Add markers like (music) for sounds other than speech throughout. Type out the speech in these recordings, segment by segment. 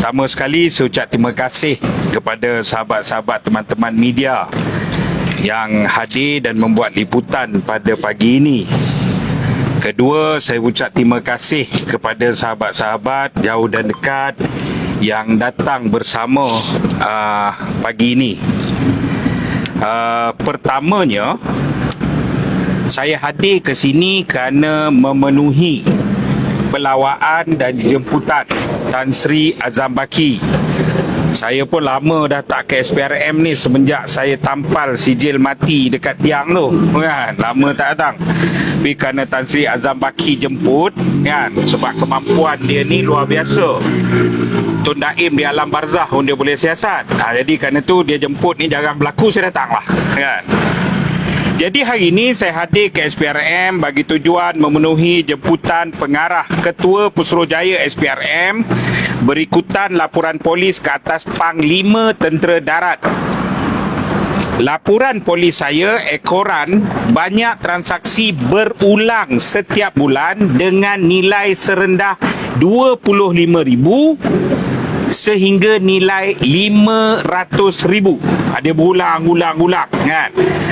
Pertama sekali saya ucap terima kasih kepada sahabat-sahabat teman-teman media yang hadir dan membuat liputan pada pagi ini. Kedua, saya ucap terima kasih kepada sahabat-sahabat jauh dan dekat yang datang bersama uh, pagi ini. Uh, pertamanya, saya hadir ke sini kerana memenuhi pelawaan dan jemputan Tan Sri Azam Baki. Saya pun lama dah tak ke SPRM ni semenjak saya tampal sijil mati dekat tiang tu. Kan? Lama tak datang. Tapi kerana Tan Sri Azam Baki jemput, kan? sebab kemampuan dia ni luar biasa. Tun Daim di alam barzah pun dia boleh siasat. Ha, jadi kerana tu dia jemput ni jarang berlaku saya datang lah. Kan? Jadi hari ini saya hadir ke SPRM bagi tujuan memenuhi jemputan pengarah Ketua Pusurujaya SPRM berikutan laporan polis ke atas Panglima Tentera Darat. Laporan polis saya ekoran banyak transaksi berulang setiap bulan dengan nilai serendah 25,000 sehingga nilai 500,000. Ada berulang-ulang-ulang kan.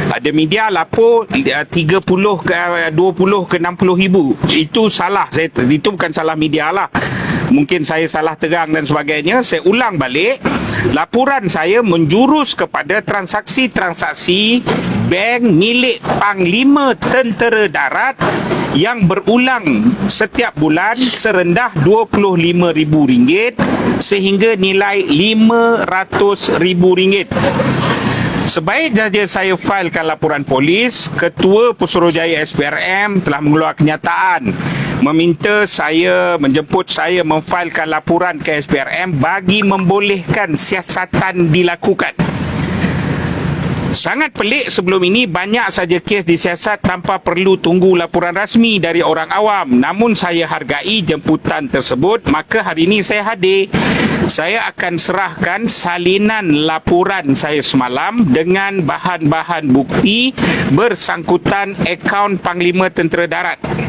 Ada media lapor eh, 30 ke eh, 20 ke 60 ribu. Itu salah. Saya itu bukan salah media lah. Mungkin saya salah terang dan sebagainya. Saya ulang balik. Laporan saya menjurus kepada transaksi-transaksi bank milik Panglima Tentera Darat yang berulang setiap bulan serendah RM25,000 sehingga nilai RM500,000. Sebaik saja saya failkan laporan polis, Ketua Pusurujaya SPRM telah mengeluarkan kenyataan meminta saya menjemput saya memfailkan laporan ke SPRM bagi membolehkan siasatan dilakukan. Sangat pelik sebelum ini banyak saja kes disiasat tanpa perlu tunggu laporan rasmi dari orang awam. Namun saya hargai jemputan tersebut, maka hari ini saya hadir. Saya akan serahkan salinan laporan saya semalam dengan bahan-bahan bukti bersangkutan akaun Panglima Tentera Darat.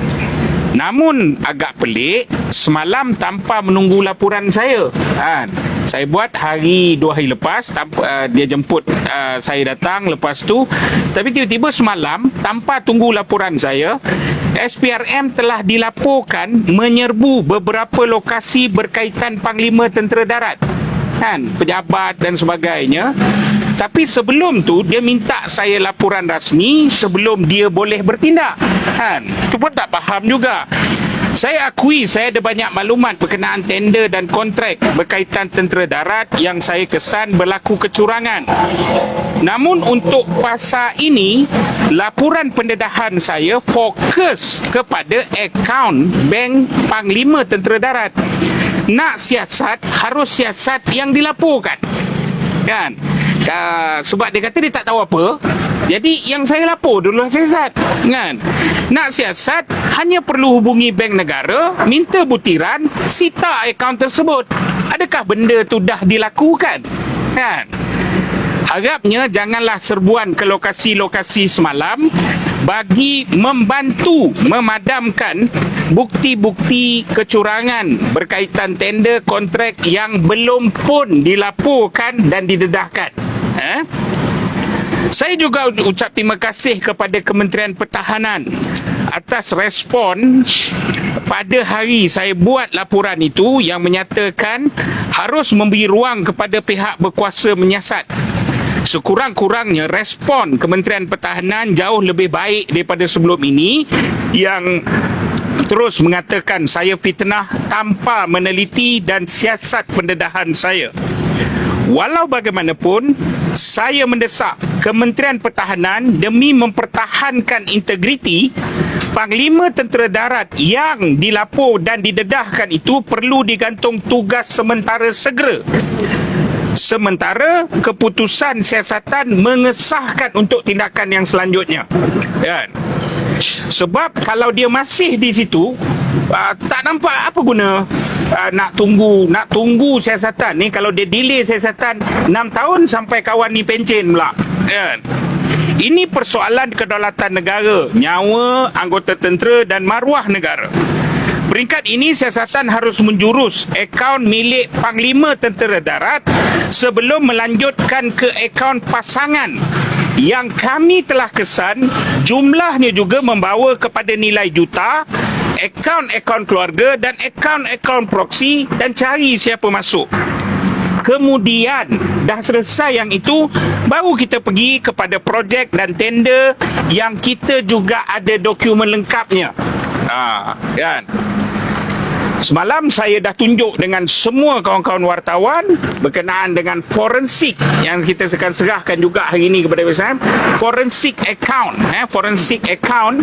Namun agak pelik semalam tanpa menunggu laporan saya. Ha, saya buat hari dua hari lepas tanpa, uh, dia jemput uh, saya datang lepas tu. Tapi tiba-tiba semalam tanpa tunggu laporan saya SPRM telah dilaporkan menyerbu beberapa lokasi berkaitan Panglima Tentera Darat. Kan? Pejabat dan sebagainya tapi sebelum tu dia minta saya laporan rasmi sebelum dia boleh bertindak. Kan? Tu pun tak faham juga. Saya akui saya ada banyak maklumat berkenaan tender dan kontrak berkaitan tentera darat yang saya kesan berlaku kecurangan. Namun untuk fasa ini, laporan pendedahan saya fokus kepada akaun bank Panglima Tentera Darat. Nak siasat, harus siasat yang dilaporkan. Kan? Uh, sebab dia kata dia tak tahu apa. Jadi yang saya lapor dulu siasat kan? Nak siasat hanya perlu hubungi bank negara minta butiran sita akaun tersebut. Adakah benda tu dah dilakukan? Kan? Harapnya janganlah serbuan ke lokasi-lokasi semalam bagi membantu memadamkan bukti-bukti kecurangan berkaitan tender kontrak yang belum pun dilaporkan dan didedahkan. Eh? Saya juga ucap terima kasih kepada Kementerian Pertahanan atas respon pada hari saya buat laporan itu yang menyatakan harus memberi ruang kepada pihak berkuasa menyiasat. Sekurang-kurangnya respon Kementerian Pertahanan jauh lebih baik daripada sebelum ini yang terus mengatakan saya fitnah tanpa meneliti dan siasat pendedahan saya. Walau bagaimanapun, saya mendesak Kementerian Pertahanan demi mempertahankan integriti Panglima Tentera Darat yang dilapor dan didedahkan itu perlu digantung tugas sementara segera. Sementara keputusan siasatan mengesahkan untuk tindakan yang selanjutnya. Kan? Sebab kalau dia masih di situ, uh, tak nampak apa guna? Uh, nak tunggu nak tunggu siasatan ni. Kalau dia delay siasatan 6 tahun sampai kawan ni pencen pula kan? Ini persoalan kedaulatan negara nyawa anggota tentera dan maruah negara. Peringkat ini siasatan harus menjurus akaun milik Panglima Tentera Darat sebelum melanjutkan ke akaun pasangan. Yang kami telah kesan jumlahnya juga membawa kepada nilai juta akaun-akaun keluarga dan akaun-akaun proksi dan cari siapa masuk. Kemudian dah selesai yang itu baru kita pergi kepada projek dan tender yang kita juga ada dokumen lengkapnya. Ha, kan? Semalam saya dah tunjuk dengan semua kawan-kawan wartawan berkenaan dengan forensik yang kita akan serahkan juga hari ini kepada BSM forensik account eh forensik account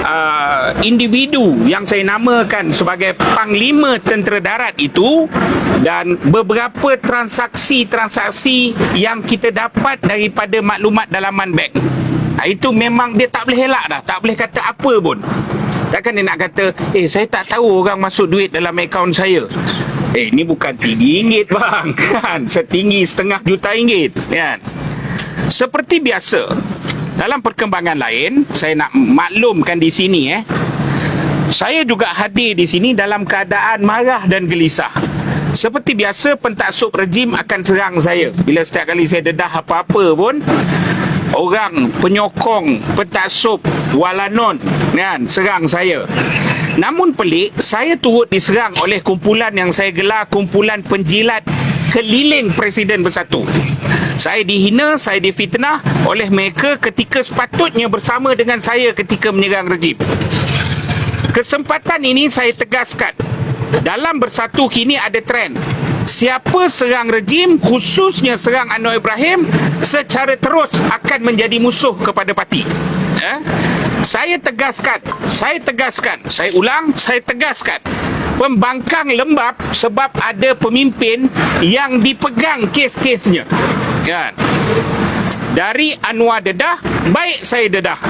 uh, individu yang saya namakan sebagai panglima tentera darat itu dan beberapa transaksi-transaksi yang kita dapat daripada maklumat dalaman bank. Ha, itu memang dia tak boleh elak dah, tak boleh kata apa pun. Takkan dia nak kata, eh saya tak tahu orang masuk duit dalam akaun saya. Eh ini bukan tinggi ringgit (laughs) bang. Kan? Setinggi setengah juta ringgit. Kan? Seperti biasa, dalam perkembangan lain, saya nak maklumkan di sini eh. Saya juga hadir di sini dalam keadaan marah dan gelisah. Seperti biasa, pentaksub rejim akan serang saya. Bila setiap kali saya dedah apa-apa pun, orang penyokong pentaksub walanon kan serang saya. Namun pelik, saya turut diserang oleh kumpulan yang saya gelar kumpulan penjilat keliling Presiden Bersatu. Saya dihina, saya difitnah oleh mereka ketika sepatutnya bersama dengan saya ketika menyerang rejim. Kesempatan ini saya tegaskan. Dalam bersatu kini ada trend. Siapa serang rejim, khususnya serang Anwar Ibrahim, secara terus akan menjadi musuh kepada parti. Eh? Saya tegaskan, saya tegaskan, saya ulang, saya tegaskan. Pembangkang lembab sebab ada pemimpin yang dipegang kes-kesnya. Kan? Dari Anwar dedah, baik saya dedah.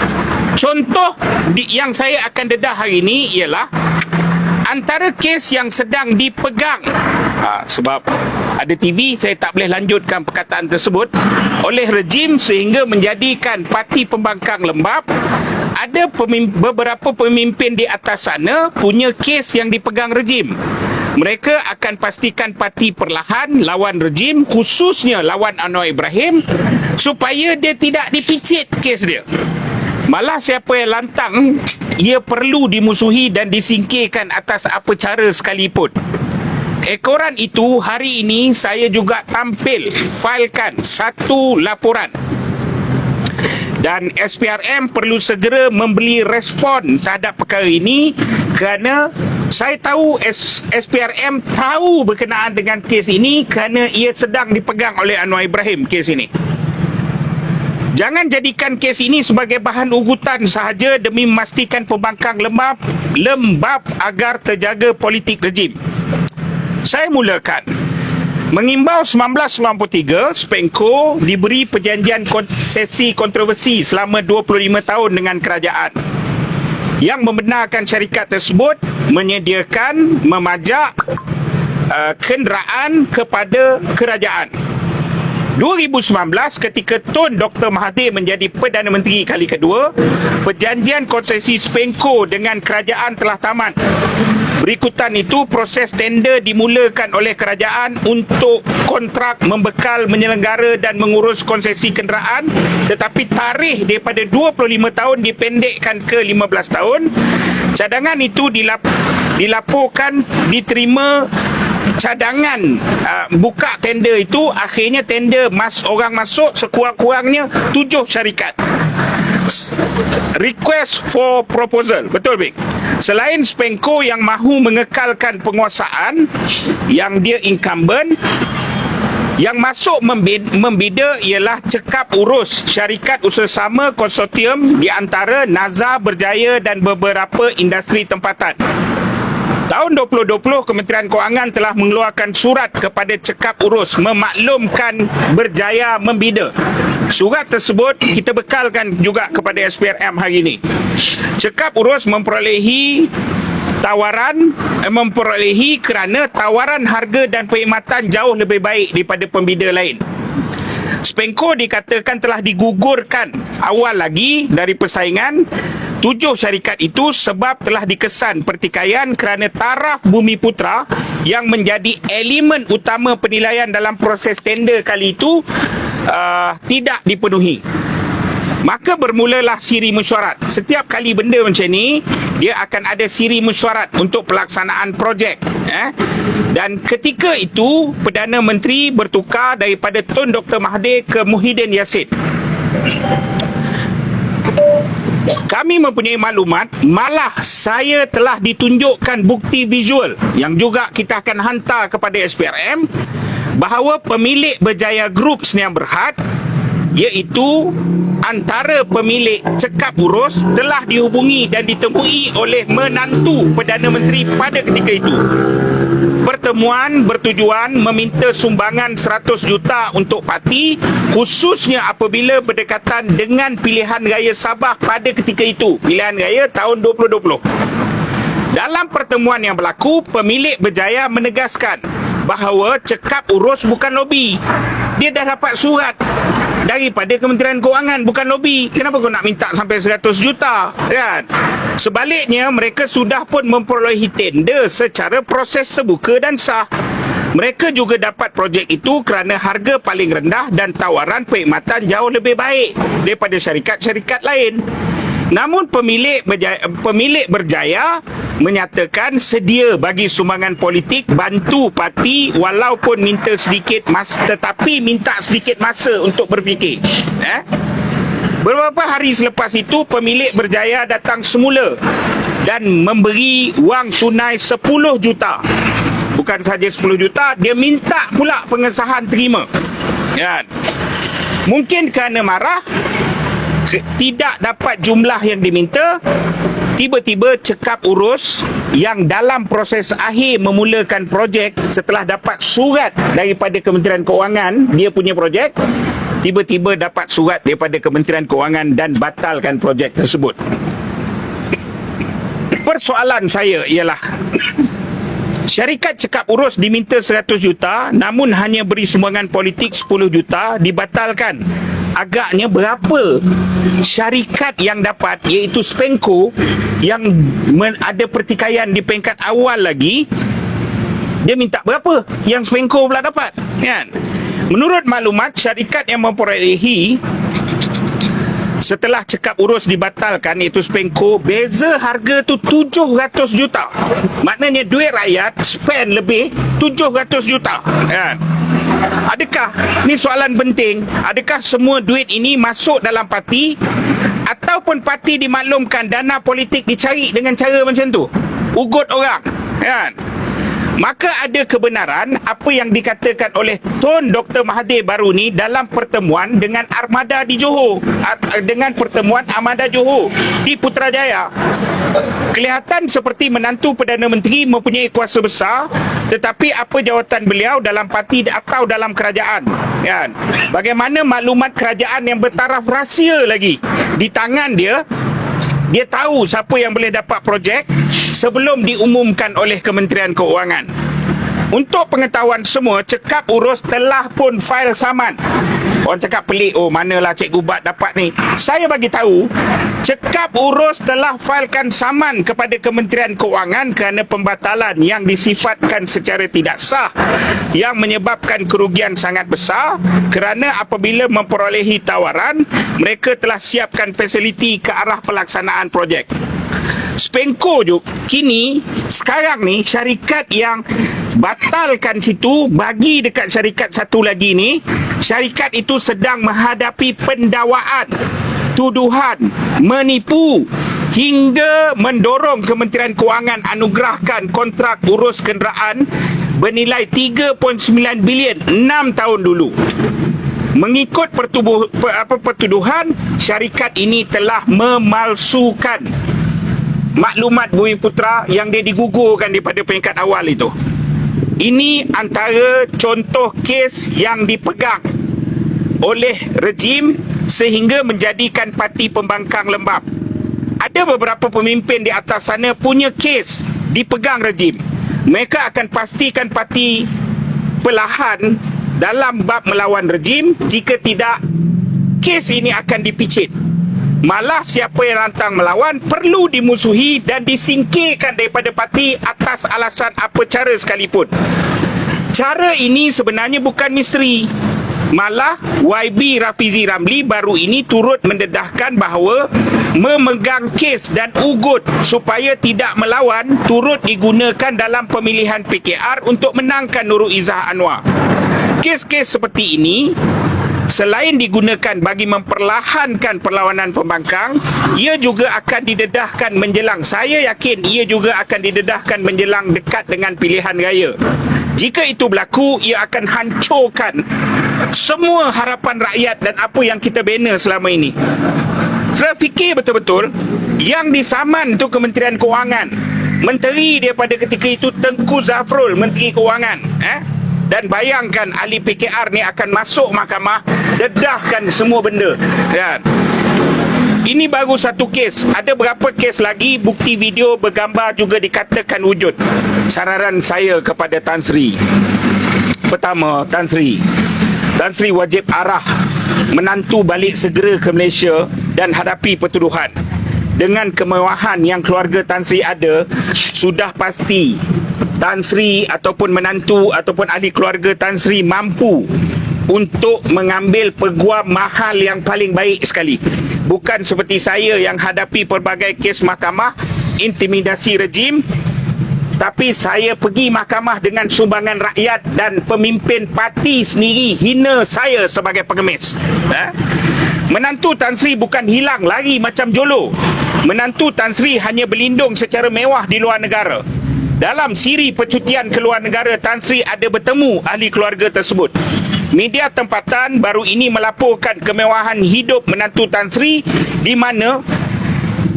Contoh yang saya akan dedah hari ini ialah antara kes yang sedang dipegang. Ha, sebab ada TV saya tak boleh lanjutkan perkataan tersebut oleh rejim sehingga menjadikan parti pembangkang lembap ada pemim- beberapa pemimpin di atas sana punya kes yang dipegang rejim. Mereka akan pastikan parti perlahan lawan rejim khususnya lawan Anwar Ibrahim supaya dia tidak dipicit kes dia Malah siapa yang lantang Ia perlu dimusuhi dan disingkirkan atas apa cara sekalipun Ekoran itu hari ini saya juga tampil Failkan satu laporan dan SPRM perlu segera membeli respon terhadap perkara ini kerana saya tahu S- SPRM tahu berkenaan dengan kes ini kerana ia sedang dipegang oleh Anwar Ibrahim kes ini. Jangan jadikan kes ini sebagai bahan ugutan sahaja demi memastikan pembangkang lembab lembab agar terjaga politik rejim. Saya mulakan. Mengimbau 1993, Spenko diberi perjanjian konsesi kontroversi selama 25 tahun dengan kerajaan yang membenarkan syarikat tersebut menyediakan memajak uh, kenderaan kepada kerajaan. 2019 ketika Tun Dr. Mahathir menjadi Perdana Menteri kali kedua, perjanjian konsesi Spenko dengan kerajaan telah tamat. Berikutan itu, proses tender dimulakan oleh kerajaan untuk kontrak membekal menyelenggara dan mengurus konsesi kenderaan tetapi tarikh daripada 25 tahun dipendekkan ke 15 tahun. Cadangan itu dilap, dilaporkan diterima cadangan uh, buka tender itu akhirnya tender mas orang masuk sekurang-kurangnya tujuh syarikat. Request for proposal. Betul Bik? Selain Spenko yang mahu mengekalkan penguasaan yang dia incumbent yang masuk membid- membida ialah cekap urus syarikat usaha sama konsortium di antara Nazar Berjaya dan beberapa industri tempatan. Tahun 2020, Kementerian Kewangan telah mengeluarkan surat kepada cekap urus memaklumkan berjaya membida. Surat tersebut kita bekalkan juga kepada SPRM hari ini. Cekap urus memperolehi tawaran eh, memperolehi kerana tawaran harga dan perkhidmatan jauh lebih baik daripada pembida lain. Spenko dikatakan telah digugurkan awal lagi dari persaingan tujuh syarikat itu sebab telah dikesan pertikaian kerana taraf Bumi Putra yang menjadi elemen utama penilaian dalam proses tender kali itu uh, tidak dipenuhi. Maka bermulalah siri mesyuarat. Setiap kali benda macam ni, dia akan ada siri mesyuarat untuk pelaksanaan projek. Eh? Dan ketika itu, Perdana Menteri bertukar daripada Tun Dr. Mahathir ke Muhyiddin Yassin. Kami mempunyai maklumat malah saya telah ditunjukkan bukti visual yang juga kita akan hantar kepada SPRM bahawa pemilik Berjaya Group Seniam Berhad iaitu antara pemilik cekap urus telah dihubungi dan ditemui oleh menantu Perdana Menteri pada ketika itu. Pertemuan bertujuan meminta sumbangan 100 juta untuk parti khususnya apabila berdekatan dengan pilihan raya Sabah pada ketika itu. Pilihan raya tahun 2020. Dalam pertemuan yang berlaku, pemilik berjaya menegaskan bahawa cekap urus bukan lobi. Dia dah dapat surat daripada Kementerian Keuangan bukan lobi. Kenapa kau nak minta sampai 100 juta? Kan? Sebaliknya mereka sudah pun memperolehi tender secara proses terbuka dan sah. Mereka juga dapat projek itu kerana harga paling rendah dan tawaran perkhidmatan jauh lebih baik daripada syarikat-syarikat lain. Namun pemilik berjaya, pemilik berjaya menyatakan sedia bagi sumbangan politik bantu parti walaupun minta sedikit mas tetapi minta sedikit masa untuk berfikir. Eh? Beberapa hari selepas itu pemilik berjaya datang semula dan memberi wang tunai 10 juta. Bukan saja 10 juta, dia minta pula pengesahan terima. Ya. Mungkin kerana marah tidak dapat jumlah yang diminta tiba-tiba cekap urus yang dalam proses akhir memulakan projek setelah dapat surat daripada Kementerian Keuangan dia punya projek tiba-tiba dapat surat daripada Kementerian Keuangan dan batalkan projek tersebut. Persoalan saya ialah Syarikat cekap urus diminta 100 juta namun hanya beri sumbangan politik 10 juta dibatalkan agaknya berapa syarikat yang dapat iaitu Spenko yang ada pertikaian di peringkat awal lagi dia minta berapa yang Spenko pula dapat kan? Menurut maklumat syarikat yang memperolehi setelah cekap urus dibatalkan iaitu Spenko beza harga tu 700 juta. Maknanya duit rakyat spend lebih 700 juta kan Adakah ni soalan penting? Adakah semua duit ini masuk dalam parti ataupun parti dimaklumkan dana politik dicari dengan cara macam tu? Ugut orang, kan? Maka ada kebenaran apa yang dikatakan oleh Tun Dr. Mahathir baru ni dalam pertemuan dengan Armada di Johor. Dengan pertemuan Armada Johor di Putrajaya. Kelihatan seperti menantu Perdana Menteri mempunyai kuasa besar tetapi apa jawatan beliau dalam parti atau dalam kerajaan. Kan? Bagaimana maklumat kerajaan yang bertaraf rahsia lagi di tangan dia dia tahu siapa yang boleh dapat projek sebelum diumumkan oleh Kementerian Keuangan. Untuk pengetahuan semua, cekap urus telah pun fail saman. Orang cakap pelik, oh manalah Cikgu Bat dapat ni. Saya bagi tahu, cekap urus telah failkan saman kepada Kementerian Keuangan kerana pembatalan yang disifatkan secara tidak sah yang menyebabkan kerugian sangat besar kerana apabila memperolehi tawaran, mereka telah siapkan fasiliti ke arah pelaksanaan projek. Spenko je kini sekarang ni syarikat yang batalkan situ bagi dekat syarikat satu lagi ni syarikat itu sedang menghadapi pendawaan tuduhan menipu hingga mendorong Kementerian Kewangan anugerahkan kontrak urus kenderaan bernilai 3.9 bilion 6 tahun dulu. Mengikut pertubuh, apa, pertuduhan, syarikat ini telah memalsukan maklumat Bumi Putra yang dia digugurkan daripada peringkat awal itu. Ini antara contoh kes yang dipegang oleh rejim sehingga menjadikan parti pembangkang lembab. Ada beberapa pemimpin di atas sana punya kes dipegang rejim. Mereka akan pastikan parti perlahan dalam bab melawan rejim jika tidak kes ini akan dipicit malah siapa yang rantang melawan perlu dimusuhi dan disingkirkan daripada parti atas alasan apa cara sekalipun cara ini sebenarnya bukan misteri Malah YB Rafizi Ramli baru ini turut mendedahkan bahawa memegang kes dan ugut supaya tidak melawan turut digunakan dalam pemilihan PKR untuk menangkan Nurul Izzah Anwar. Kes-kes seperti ini selain digunakan bagi memperlahankan perlawanan pembangkang, ia juga akan didedahkan menjelang saya yakin ia juga akan didedahkan menjelang dekat dengan pilihan raya. Jika itu berlaku, ia akan hancurkan semua harapan rakyat dan apa yang kita bina selama ini. Saya fikir betul-betul yang disaman tu Kementerian Kewangan. Menteri daripada ketika itu Tengku Zafrul, Menteri Kewangan. Eh? Dan bayangkan ahli PKR ni akan masuk mahkamah, dedahkan semua benda. Kan? Ini baru satu kes. Ada berapa kes lagi bukti video bergambar juga dikatakan wujud. Saranan saya kepada Tan Sri. Pertama, Tan Sri. Tan Sri wajib arah menantu balik segera ke Malaysia dan hadapi pertuduhan. Dengan kemewahan yang keluarga Tan Sri ada, sudah pasti Tan Sri ataupun menantu ataupun ahli keluarga Tan Sri mampu untuk mengambil peguam mahal yang paling baik sekali. Bukan seperti saya yang hadapi pelbagai kes mahkamah intimidasi rejim tapi saya pergi mahkamah dengan sumbangan rakyat dan pemimpin parti sendiri hina saya sebagai pengemis. Eh? menantu Tan Sri bukan hilang lari macam jolo. Menantu Tan Sri hanya berlindung secara mewah di luar negara dalam siri percutian ke luar negara Tan Sri ada bertemu ahli keluarga tersebut Media tempatan baru ini melaporkan kemewahan hidup menantu Tan Sri di mana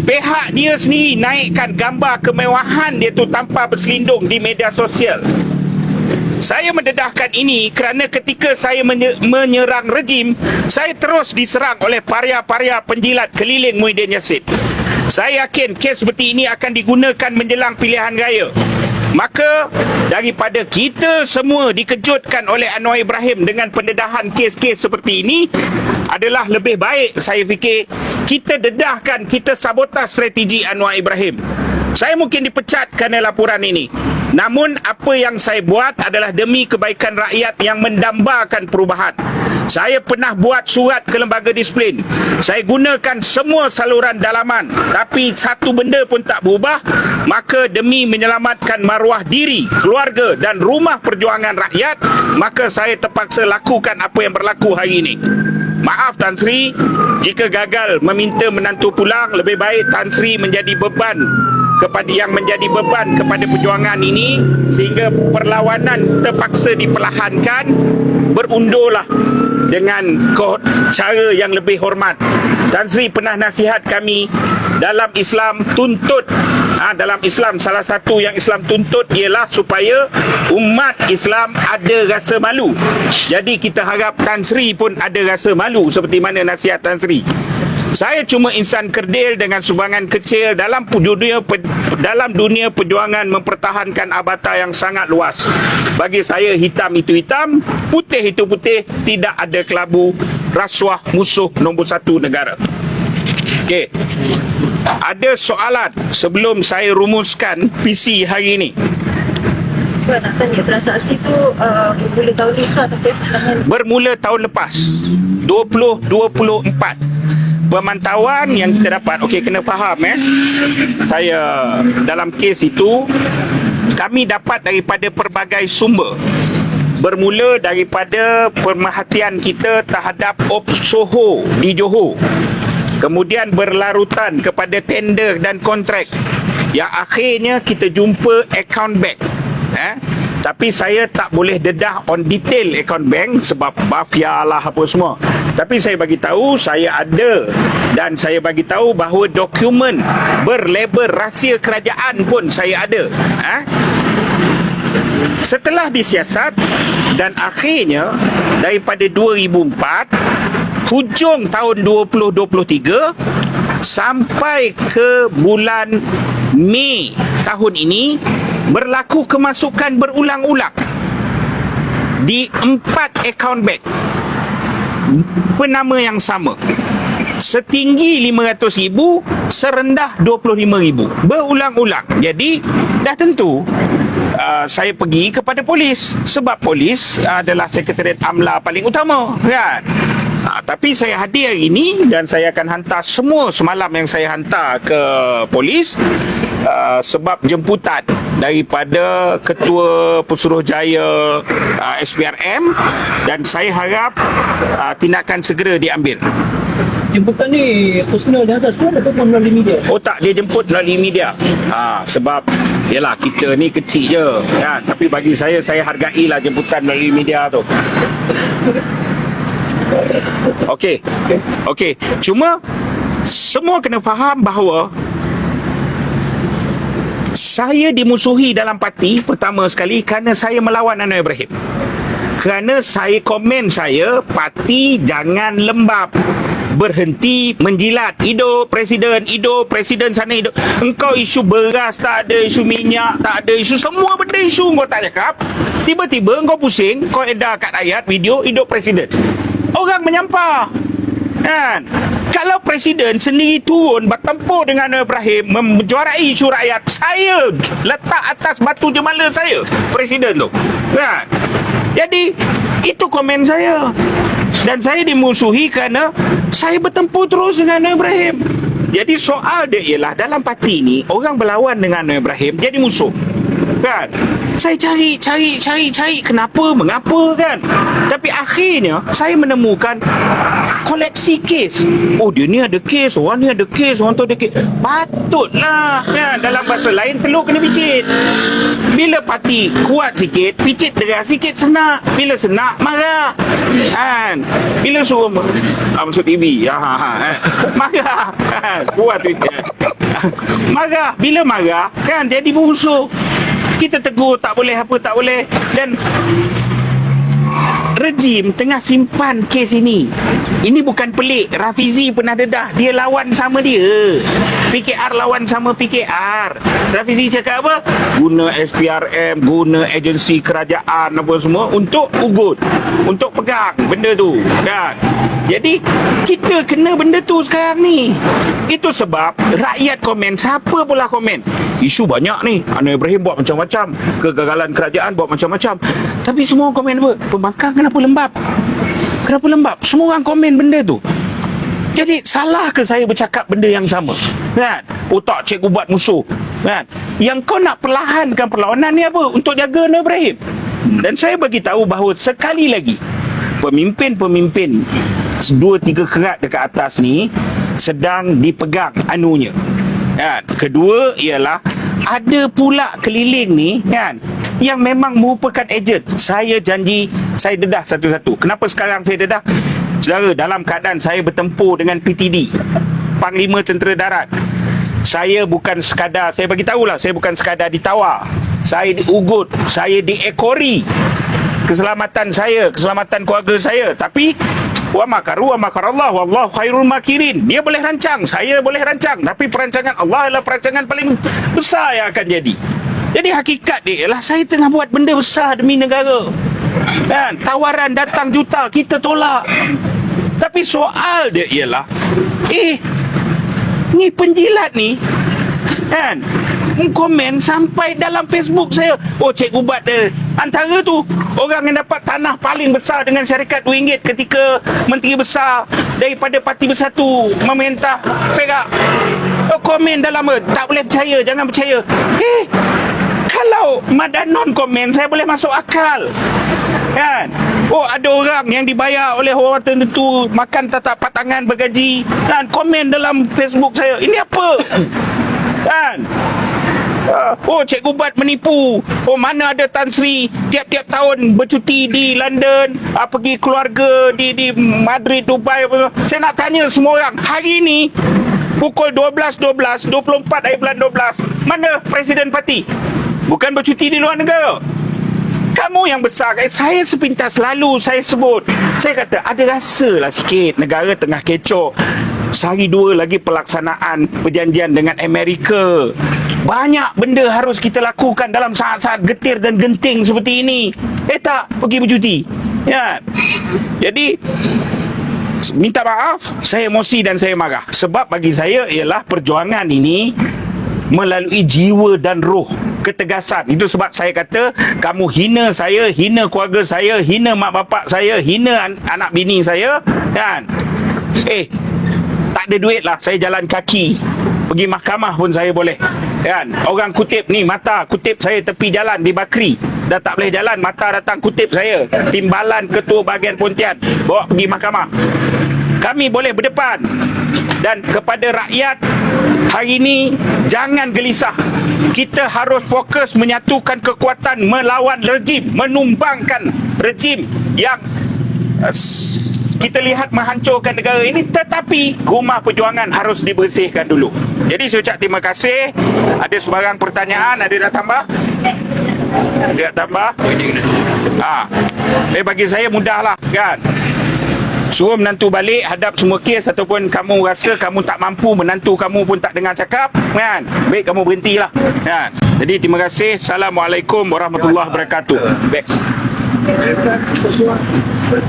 pihak dia sendiri naikkan gambar kemewahan dia tu tanpa berselindung di media sosial. Saya mendedahkan ini kerana ketika saya menye- menyerang rejim, saya terus diserang oleh paria-paria penjilat keliling Muhyiddin Yassin. Saya yakin kes seperti ini akan digunakan menjelang pilihan raya. Maka daripada kita semua dikejutkan oleh Anwar Ibrahim dengan pendedahan kes-kes seperti ini adalah lebih baik saya fikir kita dedahkan kita sabotas strategi Anwar Ibrahim. Saya mungkin dipecat kerana laporan ini. Namun apa yang saya buat adalah demi kebaikan rakyat yang mendambakan perubahan. Saya pernah buat surat ke lembaga disiplin. Saya gunakan semua saluran dalaman. Tapi satu benda pun tak berubah. Maka demi menyelamatkan maruah diri, keluarga dan rumah perjuangan rakyat, maka saya terpaksa lakukan apa yang berlaku hari ini. Maaf Tan Sri, jika gagal meminta menantu pulang, lebih baik Tan Sri menjadi beban kepada yang menjadi beban kepada perjuangan ini sehingga perlawanan terpaksa diperlahankan berundurlah dengan cara yang lebih hormat. Tan Sri pernah nasihat kami dalam Islam tuntut ha, dalam Islam salah satu yang Islam tuntut ialah supaya umat Islam ada rasa malu. Jadi kita harap Tan Sri pun ada rasa malu seperti mana nasihat Tan Sri. Saya cuma insan kerdil dengan sumbangan kecil dalam dunia dalam dunia perjuangan mempertahankan abata yang sangat luas. Bagi saya hitam itu hitam, putih itu putih, tidak ada kelabu rasuah musuh nombor satu negara. Okey. Ada soalan sebelum saya rumuskan PC hari ini. Nak tanya transaksi tu uh, bermula tahun ataupun sebenarnya Bermula tahun lepas 2024 pemantauan yang kita dapat. Okey kena faham eh. Saya dalam kes itu kami dapat daripada pelbagai sumber. Bermula daripada pemerhatian kita terhadap Op Soho di Johor. Kemudian berlarutan kepada tender dan kontrak. Yang akhirnya kita jumpa account bank eh tapi saya tak boleh dedah on detail account bank sebab mafia lah apa semua. Tapi saya bagi tahu saya ada dan saya bagi tahu bahawa dokumen berlabel rahsia kerajaan pun saya ada. Eh? Setelah disiasat dan akhirnya daripada 2004 hujung tahun 2023 sampai ke bulan Mei tahun ini berlaku kemasukan berulang-ulang di empat account bank. Penama yang sama setinggi 500 ribu serendah 25 ribu. Berulang-ulang. Jadi dah tentu uh, saya pergi kepada polis sebab polis adalah sekretariat amla paling utama kan Ha, tapi saya hadir hari ini dan saya akan hantar semua semalam yang saya hantar ke polis uh, sebab jemputan daripada Ketua Pesuruhjaya uh, SPRM dan saya harap uh, tindakan segera diambil. Jemputan ni personal di atas tu ataupun melalui media? Oh tak dia jemput melalui media. Ha, sebab yalah kita ni kecil je kan tapi bagi saya saya hargailah jemputan melalui media tu. Okey. Okey. Cuma semua kena faham bahawa saya dimusuhi dalam parti pertama sekali kerana saya melawan Anwar Ibrahim. Kerana saya komen saya parti jangan lembab berhenti menjilat hidup presiden hidup presiden sana hidup engkau isu beras tak ada isu minyak tak ada isu semua benda isu kau tak cakap tiba-tiba kau pusing kau edar kat rakyat video hidup presiden orang menyampah. Kan? Kalau presiden sendiri turun bertempur dengan Ibrahim menjuarai isu rakyat saya letak atas batu jemala saya presiden tu. Kan? Jadi itu komen saya. Dan saya dimusuhi kerana saya bertempur terus dengan Ibrahim. Jadi soal dia ialah dalam parti ni orang berlawan dengan Ibrahim jadi musuh kan? Saya cari cari cari cari kenapa mengapa kan? Tapi akhirnya saya menemukan koleksi kes. Oh dia ni ada kes orang ni ada kes orang tu ada kes. Patutlah kan? Dalam bahasa lain telur kena picit. Bila parti kuat sikit picit deras sikit senak. Bila senak marah. Kan? Bila suruh ah, masuk TV ya ha ha eh. marah. Kan? Kuat tu marah. Bila marah kan? Jadi busuk kita tegur tak boleh apa tak boleh. Dan rejim tengah simpan kes ini. Ini bukan pelik. Rafizi pernah dedah. Dia lawan sama dia. PKR lawan sama PKR. Rafizi cakap apa? Guna SPRM, guna agensi kerajaan apa semua untuk ugut. Untuk pegang benda tu. Kan? Jadi, kita kena benda tu sekarang ni. Itu sebab rakyat komen. Siapa pula komen? Isu banyak ni. Anwar Ibrahim buat macam-macam. Kegagalan kerajaan buat macam-macam. Tapi semua komen apa? Pembangkang kenapa lembab? Kenapa lembab? Semua orang komen benda tu. Jadi salah ke saya bercakap benda yang sama? Kan? Otak cikgu buat musuh. Kan? Yang kau nak perlahankan perlawanan ni apa? Untuk jaga Anwar Ibrahim. Dan saya bagi tahu bahawa sekali lagi pemimpin-pemimpin dua tiga kerat dekat atas ni sedang dipegang anunya. Kan? Kedua ialah ada pula keliling ni kan yang memang merupakan ejen. Saya janji saya dedah satu-satu. Kenapa sekarang saya dedah? Saudara, dalam keadaan saya bertempur dengan PTD, Panglima Tentera Darat. Saya bukan sekadar, saya bagi tahulah, saya bukan sekadar ditawar. Saya diugut, saya diekori keselamatan saya, keselamatan keluarga saya. Tapi wa makaru wa makarallah wallahu khairul makirin. Dia boleh rancang, saya boleh rancang, tapi perancangan Allah adalah perancangan paling besar yang akan jadi. Jadi hakikat dia ialah saya tengah buat benda besar demi negara. Kan? Tawaran datang juta, kita tolak. Tapi soal dia ialah eh ni penjilat ni kan komen sampai dalam Facebook saya oh Cik Ubat dia antara tu orang yang dapat tanah paling besar dengan syarikat RM2 ketika menteri besar daripada parti bersatu meminta perak oh, komen dalam tak boleh percaya jangan percaya eh kalau Madanon komen saya boleh masuk akal. Kan? Oh ada orang yang dibayar oleh orang tertentu makan tatak patangan bergaji. Kan komen dalam Facebook saya ini apa? Kan? Oh Cikgu Bat menipu. Oh mana ada Tan Sri Tiap-tiap tahun bercuti di London ah, Pergi keluarga di di Madrid, Dubai apa semua. Saya nak tanya semua orang Hari ini Pukul 12.12 24 hari bulan 12 Mana Presiden Parti Bukan bercuti di luar negara kamu yang besar Saya sepintas selalu Saya sebut Saya kata ada rasa lah sikit Negara tengah kecoh Sehari dua lagi pelaksanaan perjanjian dengan Amerika. Banyak benda harus kita lakukan dalam saat-saat getir dan genting seperti ini. Eh tak, pergi bercuti. Ya. Jadi minta maaf, saya emosi dan saya marah. Sebab bagi saya ialah perjuangan ini melalui jiwa dan roh. Ketegasan. Itu sebab saya kata kamu hina saya, hina keluarga saya, hina mak bapak saya, hina an- anak bini saya kan. Eh, tak ada duit lah. Saya jalan kaki. Pergi mahkamah pun saya boleh kan? Orang kutip ni mata kutip saya tepi jalan di Bakri. Dah tak boleh jalan mata datang kutip saya. Timbalan ketua bahagian Pontian. Bawa pergi mahkamah. Kami boleh berdepan dan kepada rakyat hari ini jangan gelisah kita harus fokus menyatukan kekuatan melawan rejim menumbangkan rejim yang s- kita lihat menghancurkan negara ini tetapi rumah perjuangan harus dibersihkan dulu. Jadi saya ucap terima kasih. Ada sebarang pertanyaan, ada nak tambah? Ada nak tambah? Ha. Eh bagi saya mudahlah kan. Suruh menantu balik hadap semua kes ataupun kamu rasa kamu tak mampu menantu kamu pun tak dengar cakap kan. Baik kamu berhentilah. Kan. Jadi terima kasih. Assalamualaikum warahmatullahi wabarakatuh. Baik.